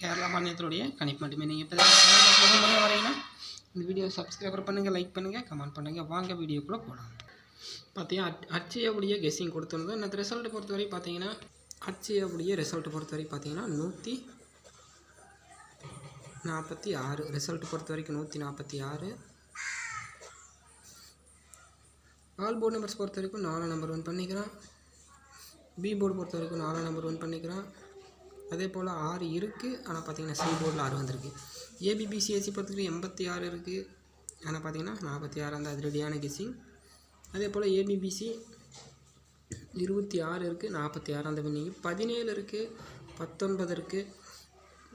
கேரளா மாநிலத்தினுடைய கணிப்பு மட்டுமே நீங்கள் இப்போ முதல்ல வரீங்கன்னா இந்த வீடியோ சப்ஸ்கிரைபர் பண்ணுங்கள் லைக் பண்ணுங்கள் கமெண்ட் பண்ணுங்கள் வாங்க வீடியோக்குள்ளே போகலாம் பார்த்தீங்கன்னா அச் அச்சயக்கூடிய கெஸ்ஸிங் கொடுத்துருந்தோம் இந்த ரிசல்ட் பொறுத்தவரை பார்த்தீங்கன்னா அச்சயக்கூடிய ரிசல்ட் பொறுத்தவரை பார்த்தீங்கன்னா நூற்றி நாற்பத்தி ஆறு. ரிசல்ட் பொறுத்த வரைக்கும் நூற்றி நாற்பத்தி ஆறு. ஆல் போர்டு நம்பர்ஸ் பொறுத்த வரைக்கும் நாலாம் நம்பர் ஒன் பண்ணிக்கிறான். பி போர்டு பொறுத்த வரைக்கும் நாலாம் நம்பர் ஒன் பண்ணிக்கிறான். அதே போல் ஆறு இருக்குது ஆனால் பார்த்தீங்கன்னா சி போர்டில் ஆறு வந்திருக்கு. ஏபிபிசிஎஸ்சி பொறுத்தவரைக்கும் எண்பத்தி ஆறு இருக்குது ஆனால் பார்த்தீங்கன்னா நாற்பத்தி ஆறு அந்த அதிரடியான கெஸ்ஸிங் அதே போல் ஏபிபிசி இருபத்தி ஆறு இருக்குது நாற்பத்தி ஆறு அந்த வின்னிங் பதினேழு இருக்குது பத்தொன்பது இருக்குது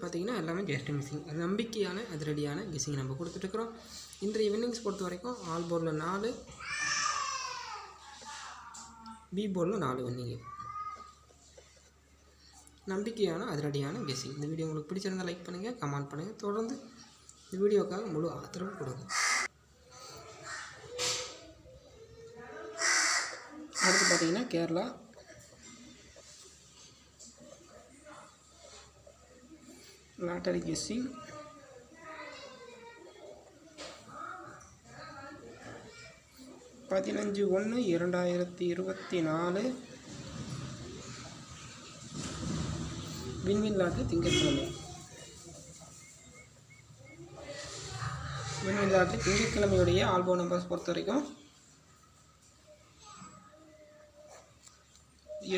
பார்த்திங்கன்னா எல்லாமே ஜஸ்ட் மிஸ்ஸிங் நம்பிக்கையான அதிரடியான கெஸ்ஸிங் நம்ம கொடுத்துட்ருக்குறோம் இன்றைய வின்னிங்ஸ் பொறுத்த வரைக்கும் ஆல் போர்டில் நாலு பி போர்டில் நாலு வின்னிங்கு நம்பிக்கையான அதிரடியான கெஸ்ஸிங் இந்த வீடியோ உங்களுக்கு பிடிச்சிருந்தா லைக் பண்ணுங்கள் கமெண்ட் பண்ணுங்கள் தொடர்ந்து இந்த வீடியோக்காக முழு ஆதரவு கொடுங்க. அடுத்து பார்த்தீங்கன்னா கேரளா. லாட்டரி கெஸ்ஸிங் பதினஞ்சு ஒன்று இரண்டாயிரத்தி இருபத்தி நாலு. விண்வின் லாட்டு திங்கட்கிழமை. விண்வின் லாட்டு திங்கட்கிழமையுடைய ஆல்போ நம்பர்ஸ் பொறுத்த வரைக்கும்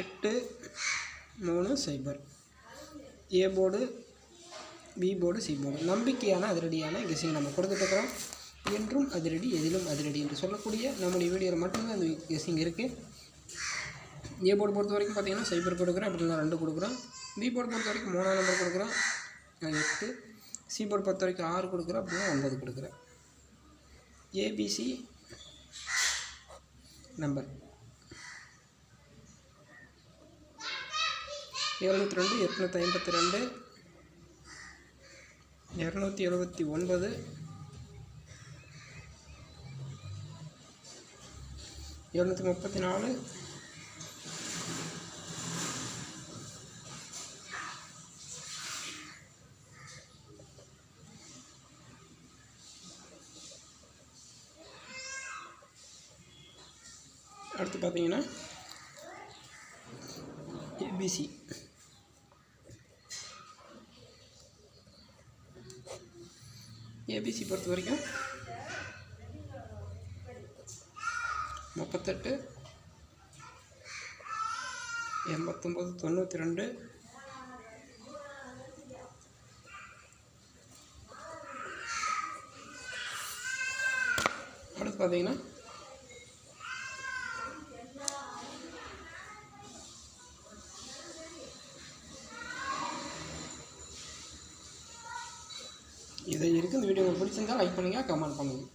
எட்டு மூணு சைபர். A board B board C board. நம்பிக்கையான அதிரடியான கெஸிங் நம்ம கொடுத்துட்ருக்குறோம். என்றும் அதிரடி எதிலும் அதிரடி என்று சொல்லக்கூடிய நம்முடைய வீடியோவில் மட்டும்தான் அந்த கெஸிங் இருக்குது ஏ போர்டு பொறுத்த வரைக்கும் பார்த்தீங்கன்னா சைபர் கொடுக்குறோம் அப்படின்னா ரெண்டு கொடுக்குறோம். பி போர்டு பொறுத்த வரைக்கும் மூணாம் நம்பர் கொடுக்குறோம் எட்டு. சி போர்டு பொறுத்த வரைக்கும் ஆறு கொடுக்குறேன். அப்படின்னா ஒன்பது கொடுக்குறேன். ஏபிசி நம்பர் எழுநூற்றி ரெண்டு எட்நூற்றி ஐம்பத்தி ரெண்டு இரநூத்தி எழுபத்தி ஒன்பது எழுநூற்றி முப்பத்தி நாலு அடுத்து பார்த்தீங்கன்னா ஏபிசி ஏபிசி பொறுத்த வரைக்கும் முப்பத்தெட்டு எண்பத்தொம்போது தொண்ணூற்றி ரெண்டு அடுத்து பார்த்தீங்கன்னா இது இருக்குது இந்த வீடியோ உங்களுக்கு பிடிச்சிருந்தா லைக் பண்ணுங்கள் கமெண்ட் பண்ணுங்கள்